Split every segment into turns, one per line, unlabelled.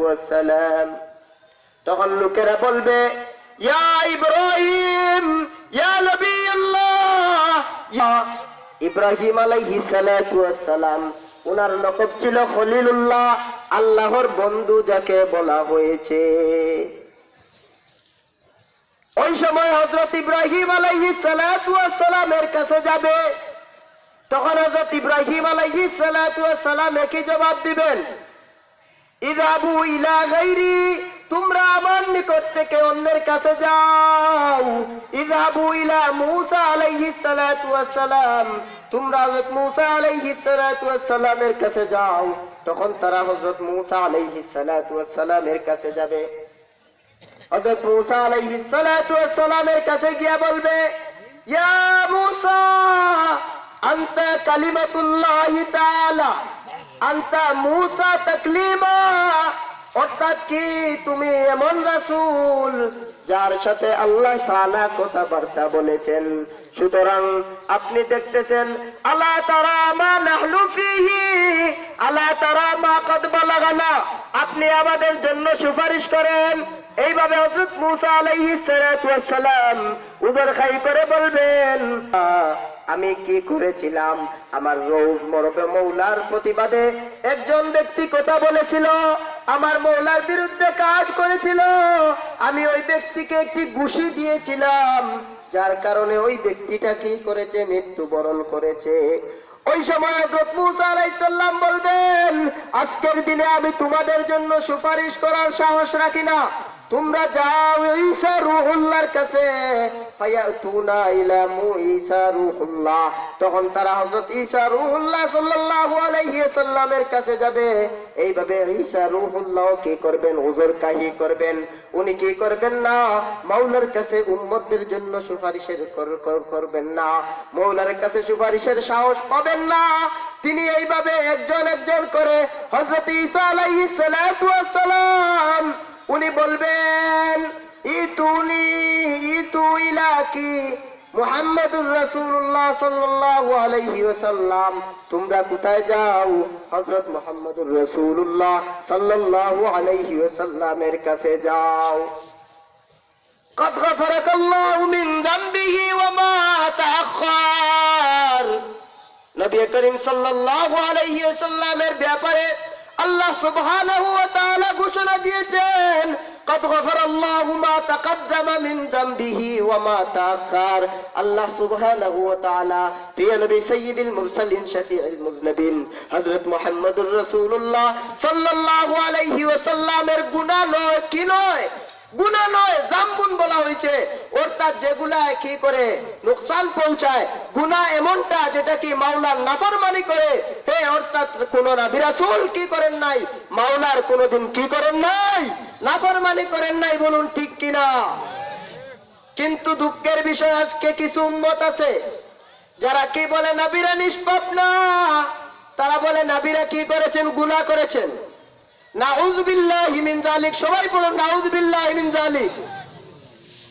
ওয়াসসালাম। তখন লোকেরা বলবে ইব্রাহিম ইব্রাহিম আলাইহি সালাতু ওয়াসসালাম। ওনার লকব ছিল খলিলুল্লাহ, আল্লাহর বন্ধু যাকে বলা হয়েছে। ওই সময় হজরত ইব্রাহিম আলাইহি ওয়াসসালামের কাছে যাবে। তখন হজরত ইব্রাহিম আলাইহি ওয়াসসালাম একই জবাব দিবেন ইজাবু ইলা গাইরি, তোমরা আমার নিকট থেকে অন্যের কাছে যাও। ইজাবু ইলা মুসা আলাইহিস সালাতু ওয়াসসালাম, তোমরা হযরত মুসা আলাইহিস সালাতু ওয়াসসালামের কাছে যাও। তখন তারা হযরত মুসা আলাইহি সালাতু ওয়াসসালামের কাছে যাবে। হযরত মুসা আলাইহিস সালাতু ওয়াসসালামের কাছে গিয়া বলবে, ইয়া মুসা, আনতা কালিমাতুল্লাহি তাআলা আন্তা মুসা তাকলিমা, অর্থাৎ কি তুমি এমন রাসুল যার সাথে আল্লাহ তালা কথাবার্তা বলেছেন? সুতরাং আপনি দেখতেছেন আল্লাহ তারা মা নাহলু ফিহি, আলা তারা মা কদ বালাগানা। আপনি আমাদের জন্য সুপারিশ করেন। এইভাবে হযরত মুসা আলাইহিস সালাম উদর খাই করে বলবেন আমি কি করেছিলাম? আমার রৌদ মরবে মৌলার প্রতিবাদে একজন ব্যক্তি কথা বলেছিল, আমার মৌলার বিরুদ্ধে কাজ করেছিল। আমি ওই ব্যক্তিকে একটি ঘুষি দিয়েছিলাম, যার কারণে ওই ব্যক্তিটা কি করেছে? মৃত্যুবরণ করেছে। ওই সময় বলবেন, আজকের দিনে আমি তোমাদের জন্য সুপারিশ করার সাহস রাখি না। তোমরা যাও ঈসা রুহুল্লাহর কাছে। ফায়াতুনা ইলা মুঈসা রুহুল্লাহ। তখন তারা হযরত ঈসা রুহুল্লাহ সাল্লাল্লাহু আলাইহি সাল্লামের কাছে যাবে। এইভাবে ঈসা রুহুল্লাহ কি করবেন? হুজুর কাহি করবেন? উনি কি করবেন না? মাওলার কাছে উম্মতদের জন্য সুপারিশের কর- কর- করবেন না। মৌলার কাছে সুপারিশের সাহস পাবেন না। তিনি এইভাবে একজন একজন করে হযরত ঈসা আলাইহিস সালাতু ওয়াস সালাম উনি বলবেন ইতুনি ইতু ইলাকি মুহাম্মদুর রাসূলুল্লাহ সাল্লাল্লাহু আলাইহি ওয়াসাল্লাম তোমরা কোথায় যাও হযরত মুহাম্মদুর রাসূলুল্লাহ সাল্লাল্লাহু আলাইহি ওয়াসাল্লামের কাছে যাও قد غفرك الله من ذنبه وما تأخر নবী করিম সাল্লাল্লাহু আলাইহি ওয়াসাল্লামের ব্যাপারে আল্লাহ সুবহানাহু ওয়া তাআলা ঘোষণা দিয়েছেন قد غفر الله ما تقدم من ذنبه وما تأخر আল্লাহ সুবহানাহু ওয়া তাআলা প্রিয় নবী সাইয়্যিদুল মুরসালিন শফিউল মুযনিবিন হযরত মুহাম্মদুর রাসূলুল্লাহ সাল্লাল্লাহু আলাইহি ওয়াসাল্লামের গুনাহ নয় কি নয় গুণা নয়, জাম্বুন বলা হয়েছে। অর্থাৎ যেগুলা কি করে নোকসান পৌঁছায়, গুণা এমনটা যেটা কি মাওলার নাফরমানি করে। হে অর্থাৎ কোন না বিরাসুল কি করেন নাই? মাওলার কোনদিন কি করেন নাই? নাফরমানি করেন নাই বলুন ঠিক কিনা? কিন্তু দুঃখের বিষয়, আজকে কিছু উন্মত আছে, যারা কি বলে, নাবিরা নিষ্পাপ না? তারা বলে, নাবিরা কি করেছেন? গুনাহ করেছেন। সবাই নাউজবিল্লাহি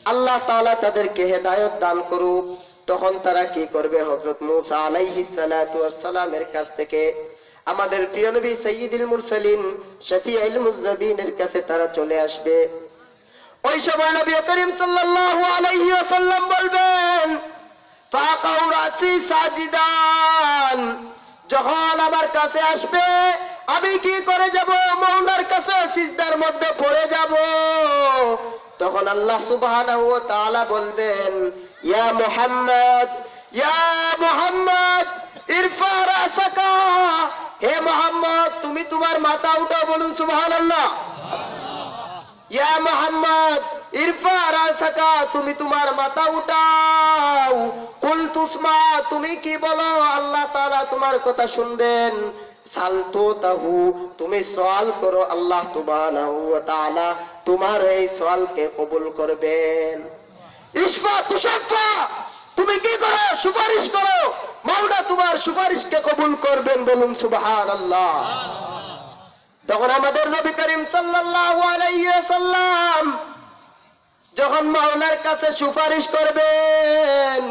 আল্লাহ তাদেরকে হেদায়েত দান করুক। তখন তারা কি করবে? হযরত মূসা থেকে আমাদের প্রিয় নবী সাইয়্যিদুল মুরসালিন শফিউল মুযনিবিনের কাছে তারা চলে আসবে। ওই সময় নবী করিম সাল্লাল্লাহু আলাইহি ওয়াসাল্লাম বলবেন ফাকাউ রাসি সাজিদান। যখন আমার কাছে আসবে, আমি কি করে যাব? মৌলার কাছে সিজদার মধ্যে পড়ে যাব। তখন আল্লাহ সুবহানাহু ওয়া তাআলা বলবেন, ইয়া মুহাম্মদ ইয়া মুহাম্মদ, ইরফা রাসাকা। হে মুহাম্মদ, তুমি তোমার মাথা উঠাও বলুন সুবহানাল্লাহ। ইয়া মোহাম্মদ ইরফা রাসাকা তুমি তোমার মাথা উঠাও। কুল তুসমা তুমি কি বলো? আল্লাহ তোমার কথা শুনবেন। সালতো তাহু, তুমি সওয়াল করো আল্লাহ ওয়া তাআলা তোমার এই সওয়ালকে কবুল করবেন। ইসফা তুষাফা তুমি কি করো? সুপারিশ করো। মাওলা তোমার সুপারিশকে কবুল করবেন বলুন সুবহানাল্লাহ। তখন আমাদের নবী করিম সাল্লাম যখন মাওলার কাছে সুপারিশ করবেন,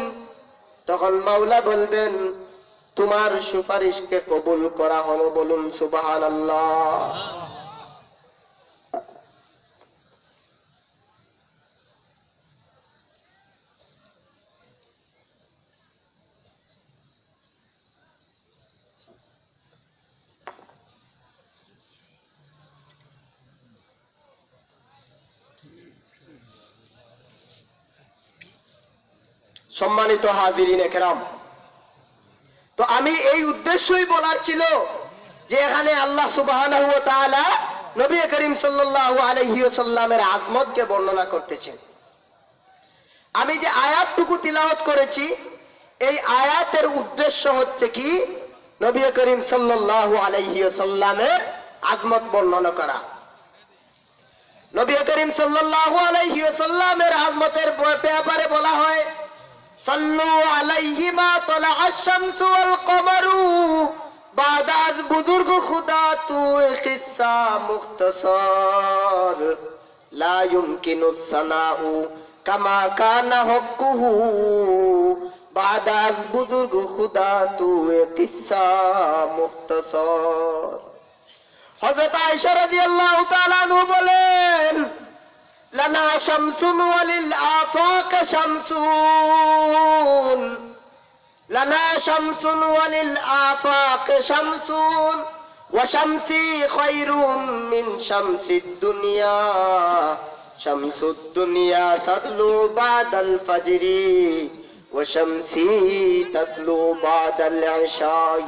তখন মাওলা বলবেন, তোমার সুপারিশকে কবুল করা হলো বলুন সুবহানাল্লাহ। সম্মানিত হাজিরিন একরাম। তো আমি এই উদ্দেশ্যই বলার ছিল যে এখানে আল্লাহ সুবাহ নবী করিম সাল্লাল্লাহু আলাইহি সাল্লামের আজমতকে বর্ণনা করতেছেন। আমি যে আয়াতটুকু তিলাওয়াত করেছি, এই আয়াতের উদ্দেশ্য হচ্ছে কি? নবী করিম সাল্লাল্লাহু আলাইহি সাল্লামের আজমত বর্ণনা করা। নবী করিম সাল্লাল্লাহু আলাইহি সাল্লামের আজমতের ব্যাপারে বলা হয় সাল্লু আলাইহি মা তলা আশ-শামসু ওয়াল কমারু বাদ আজ বুজুর্গ খুদা তু কিসসা মুখতসর লা ইউমকিনু সানাউ কামা কানা হকুহু বাদ আজ বুজুর্গ খুদা তু কিসসা মুখতসর হযরত আয়েশা রাদিয়াল্লাহু তাআলা বলেন لنا شمس وللآفاق شمس لنا شمس وللآفاق شمس وشمسي خير من شمس الدنيا. شمس الدنيا تطلو بعد الفجر. وشمسي تطلو بعد العشاء.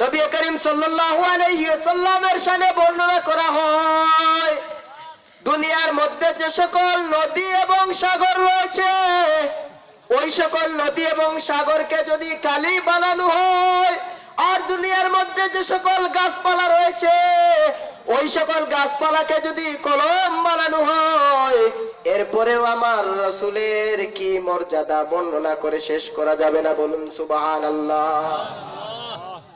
নবী করিম সাল্লামের শানে বর্ণনা করা হয়, দুনিয়ার মধ্যে যে সকল নদী এবং সাগর রয়েছে, ওই সকল নদী এবং সাগরকে যদি কালি বানানো হয়, আর দুনিয়ার মধ্যে যে সকল গাছপালা রয়েছে, ওই সকল গাছপালাকে যদি কলম বানানো হয়, এরপরেও আমার রসুলের কি মর্যাদা বর্ণনা করে শেষ করা যাবে না বলুন সুবাহান আল্লাহ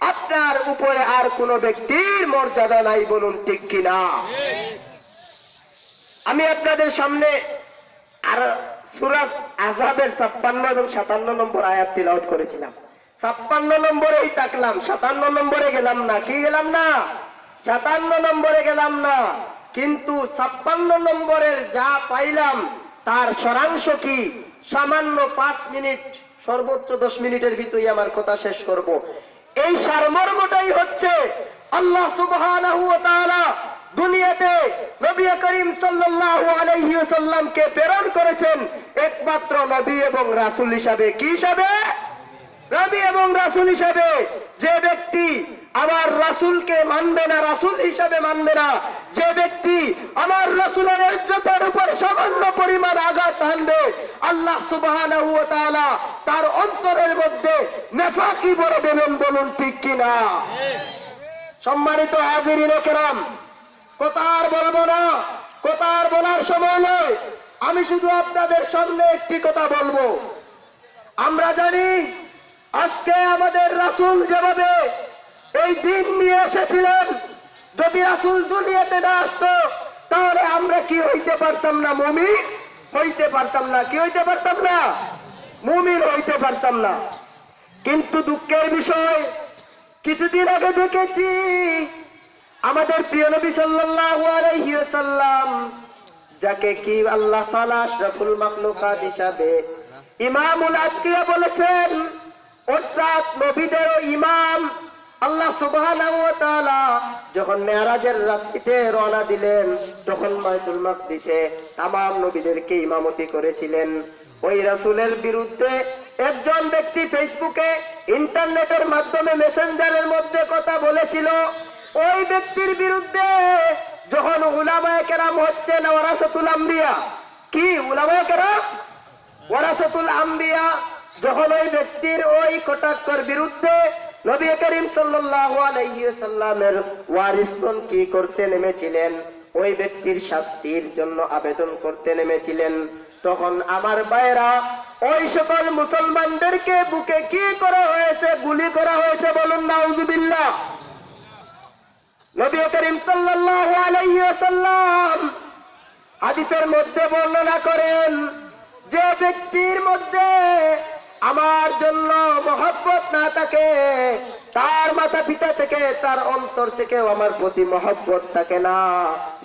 আপনার উপরে আর কোন ব্যক্তির মর্যাদা নাই বলুন ঠিক কিনা? আমি আপনাদের সামনে আর সুরাজ আজাবের ছাপ্পান্ন এবং সাতান্ন নম্বর আয়াত তিলাওয়াত করেছিলাম। ছাপ্পান্ন নম্বরেই তাকলাম সাতান্ন নম্বরে গেলাম না, কি গেলাম না? সাতান্ন নম্বরে গেলাম না, কিন্তু ছাপ্পান্ন নম্বরের যা পাইলাম, তার সরাংশ কি? সামান্য পাঁচ মিনিট, সর্বোচ্চ দশ মিনিটের ভিতরে আমার কথা শেষ করব। এই সারমর্মটাই হচ্ছে আল্লাহ তাআলা দুনিয়াতে নবী করিম সাল্লাল্লাহু আলাইহি প্রেরণ করেছেন একমাত্র নবী এবং রাসূল হিসাবে। কি হিসাবে? নবী এবং রাসূল হিসাবে। যে ব্যক্তি আমার রাসূলকে মানবে না, রাসূল হিসাবে মানবে না, যে ব্যক্তি আমার রাসূলের ইজ্জতের উপর সামান্য পরিমাণ আঘাত হানবে আল্লাহ তাআলা তার অন্তরের মধ্যে নেফাকি ভরে দেবেন বলুন ঠিক কিনা? সম্মানিত হাজিরিন কেরাম কথা আর বলব না? কথা আর বলার সময় নয় আমি শুধু আপনাদের সামনে একটি কথা বলব। আমরা জানি আজকে আমাদের রাসূল যেভাবে এই দিন নিয়ে এসেছিলেন, যদি রাসূল দুনিয়াতে না আসতো, তাহলে আমরা কি হইতে পারতাম না, মুমিন? হইতে পারতাম না, কি হইতে পারতাম না? মুমিন হইতে পারতাম না। কিন্তু দুঃখের বিষয়, কিছুদিন আগে দেখেছি, আমাদের প্রিয় নবী সাল্লাল্লাহু আলাইহি ওয়াসাল্লাম, যাকে কি আল্লাহ তাআলা আশরাফুল মাখলুকাত হিসাবে ইমামুল আতকিয়া বলেছেন, অর্থাৎ নবীদের ইমাম আল্লাহ যখন মেরাজের রাত্রিতে রওনা দিলেন, তখন বাইতুল মাকদিসে তামাম নবীদেরকে ইমামতি করেছিলেন। ওই রাসূলের বিরুদ্ধে একজন ব্যক্তি ফেসবুকে ইন্টারনেটের মাধ্যমে মেসেঞ্জারের মধ্যে কথা বলেছিল। ওই ব্যক্তির বিরুদ্ধে যখন উলামায়ে কেরাম হচ্ছেন ওরাসতুল আম্বিয়া। কি, উলামায়ে কেরাম? ওরাসতুল আম্বিয়া। যখন ওই ব্যক্তির ওই কটাক্ষর বিরুদ্ধে নবী করিম সাল্লামের ওয়ারিসগণ কি করতে নেমেছিলেন? ওই ব্যক্তির শাস্তির জন্য আবেদন করতে নেমেছিলেন। তখন আমার ভাইরা ওই সকল মুসলমানদেরকে বুকে কি করা হয়েছে, গুলি করা হয়েছে বলুন নাউজুবিল্লাহ নবী করিম সাল্লাল্লাহু আলাইহি হাদিসের মধ্যে বর্ণনা করেন, যে ব্যক্তির মধ্যে আমার জন্য মহব্বত না থাকে, তার মাথা পিতা থেকে, তার অন্তর থেকেও আমার প্রতি মহব্বত থাকে না।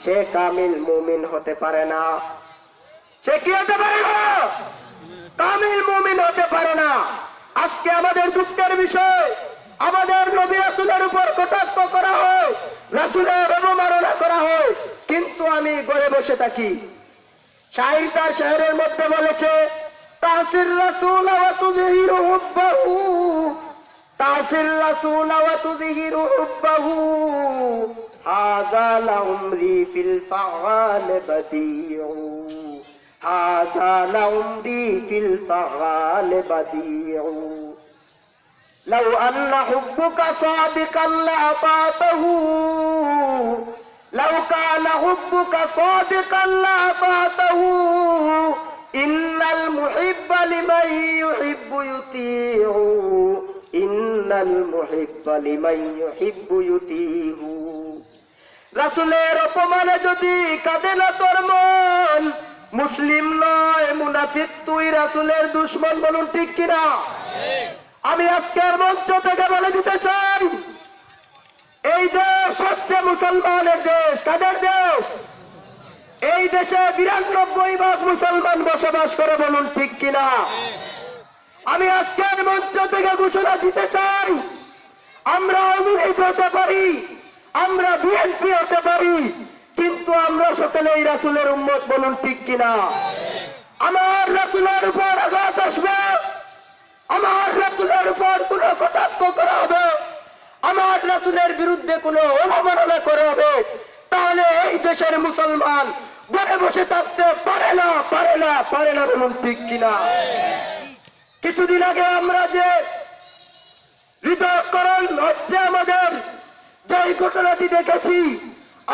সে কামিল মুমিন হতে পারে না। সে কি হতে পারে কামিল মুমিন হতে পারে না। আজকে আমাদের দুঃখের বিষয়, আমাদের নবী রাসুলের উপর কটাক্ষ করা হয়, রাসুলের অবমাননা করা হয়, কিন্তু আমি ঘরে বসে থাকি। শাহির তার শহরের মধ্যে বলেছে تعصي الرسول وتظهر حبه. تعصي الرسول وتظهر حبه. هذا لعمري في الفعال بديع. هذا لعمري في الفعال بديع. لو أن حبك صادقا لأطعته. لو كان حبك صادقا لأطعته. ইন্নাল মুহিব্বা লিমান ইন্নাল মুহিব্বা অপমানে যদি কাঁদে না তোর মন, মুসলিম নয়, মুনাফিক তুই রাসুলের দুশমন বলুন ঠিক কিনা? আমি আজকের মঞ্চ থেকে বলে দিতে চাই, এই দেশ হচ্ছে মুসলমানের দেশ, কাদের দেশ? এই দেশে বিরানব্বই ভাগ মুসলমান বসবাস করে বলুন ঠিক কিনা? আমি আজকের মঞ্চ থেকে ঘোষণা দিতে চাই, আমরা আওয়ামী হতে পারি, আমরা বিএনপি হতে পারি, কিন্তু আমরা সকলে এই রাসুলের উম্মত বলুন ঠিক কিনা? আমার রাসুলের উপর আঘাত আসবে, আমার রাসুলের উপর কোন কটাক্ষ করা হবে, আমার রাসুলের বিরুদ্ধে কোন অবমাননা করা হবে, তাহলে এই দেশের মুসলমান ঘরে বসে থাকতে পারে না পারে না পারে না বলুন ঠিক কিনা। কিছুদিন আগে আমরা যে হৃদয়করণ হচ্ছে আমাদের যে ঘটনাটি দেখেছি,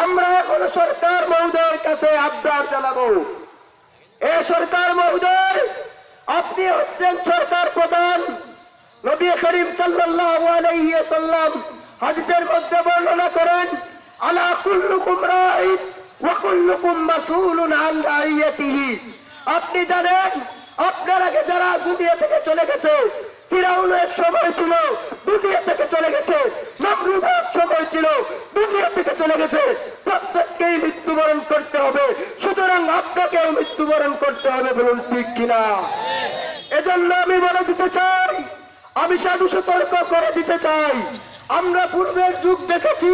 আমরা এখন সরকার মহোদয়ের কাছে আবদার জানাব। এ সরকার মহোদয়, আপনি হচ্ছেন সরকার প্রধান। নবী করিম সাল্লাল্লাহু আলাইহি ওয়াসাল্লাম হাদিসের মধ্যে বর্ণনা করেন, আলা কুল্লুকুম রাইন আপনি জানেন, আপনার আগে যারা দুনিয়া থেকে চলে গেছে ফিরাউন এক সময় ছিল, দুনিয়া থেকে চলে গেছে নমরুদ সময় ছিল, দুনিয়া থেকে চলে গেছে। প্রত্যেককেই মৃত্যুবরণ করতে হবে। সুতরাং আপনাকেও মৃত্যুবরণ করতে হবে বলুন ঠিক কিনা? এজন্য আমি বলে দিতে চাই, আমি সাধু সতর্ক করে দিতে চাই। আমরা পূর্বের যুগ দেখেছি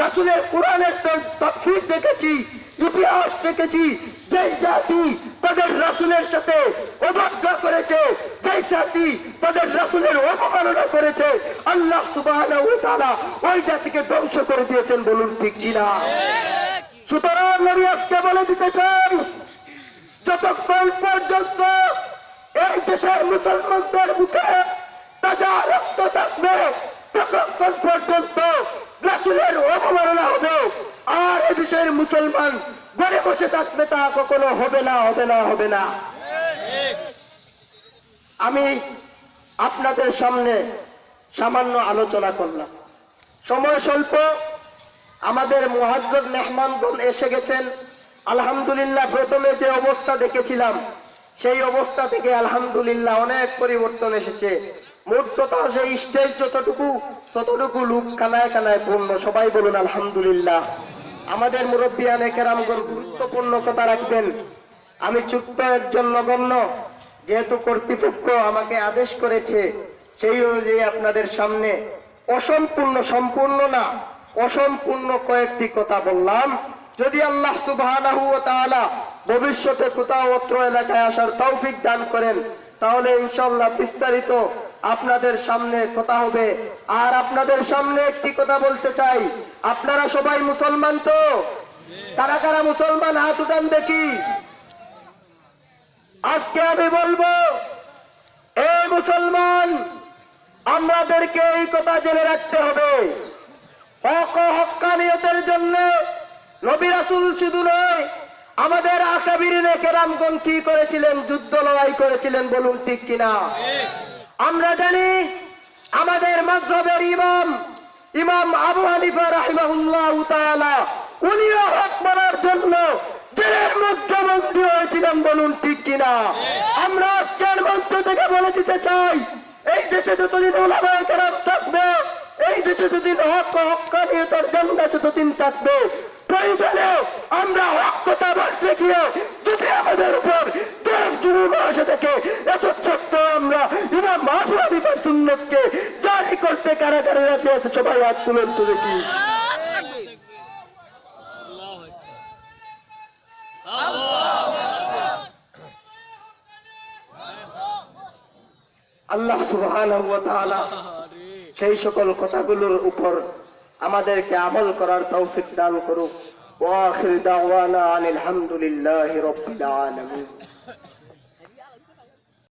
রাসুলের কোরআনের তফসির দেখেছি, ইতিহাস দেখেছি, যেই জাতি তাদের রাসুলের সাথে অবজ্ঞা করেছে, যেই জাতি তাদের রাসুলের অবমাননা করেছে, আল্লাহ সুবাহ ওই জাতিকে ধ্বংস করে দিয়েছেন বলুন ঠিক কিনা? সুতরাং আমি আজকে বলে দিতে চাই, যতক্ষণ পর্যন্ত এই দেশের মুসলমানদের মুখে তাজা রক্ত থাকবে আর এ দেশের মুসলমান ঘরে বসে থাকবে তা কখনো হবে না হবে না হবে না আমি আপনাদের সামনে সামান্য আলোচনা করলাম। সময় স্বল্প, আমাদের মহাজ্জদ মেহমানগণ এসে গেছেন। আলহামদুলিল্লাহ, প্রথমে যে অবস্থা দেখেছিলাম, সেই অবস্থা থেকে আলহামদুলিল্লাহ অনেক পরিবর্তন এসেছে। মোট কথা সেই স্টেজ যতটুকু, ততটুকু লোক কানায় কানায় পূর্ণ। সবাই বলুন, আলহামদুলিল্লাহ। আমাদের মুরব্বিয়ান কেরামগণ গুরুত্বপূর্ণ কথা রাখবেন। আমি ছোট্ট একজন নগণ্য, যেহেতু কর্তৃপক্ষ আমাকে আদেশ করেছে, সেই অনুযায়ী আপনাদের সামনে অসম্পূর্ণ, সম্পূর্ণ না, অসম্পূর্ণ কয়েকটি কথা বললাম। যদি আল্লাহ তাআলা ভবিষ্যতে কোথাও অত্র এলাকায় আসার তৌফিক দান করেন, তাহলে ইনশাল্লাহ বিস্তারিত আপনাদের সামনে কথা হবে। আর আপনাদের সামনে একটি কথা বলতে চাই। আপনারা সবাই মুসলমান তো? কারা কারা মুসলমান হাত উঠান দেখি। আজকে আমি বলব এই মুসলমান, আমাদেরকে এই কথা জেনে রাখতে হবে। হক ও হক্কানিয়তের জন্য নবী রাসুল শুধু নয় আমাদের আকাবিরিনে কেরামগণ কি করেছিলেন? যুদ্ধ লড়াই করেছিলেন বলুন ঠিক কিনা? আমরা জানি আমাদের মজহবের ইমাম ইমাম আবু হানিফা রাহিমাহুল্লাহ তাআলা, উনিও হক মানার জন্য জেলের মধ্যে বন্দী হয়েছিল বলুন ঠিক কিনা? আমরা আজকের মঞ্চ থেকে বলে দিতে চাই, এই দেশে যতদিন ওলামায় কেরাম থাকবে, এই দেশে যদি হক হকানি তার জন্য যতদিন থাকবে আমরা গিয়ে যদি আমাদের উপর দেশ থেকে ছোট্ট আমরা ইমাম সুন্নতকে জারি করতে কারাগারে সবাই হাত তুলেন তো দেখি। আল্লাহ সুবহানাহু ওয়া তাআলা সেই সকল কথাগুলোর উপর আমাদেরকে আমল করার তৌফিক দান করুক। ওয়া আখির দাওয়ানা আনিল হামদুলিল্লাহি রাব্বিল আলামিন।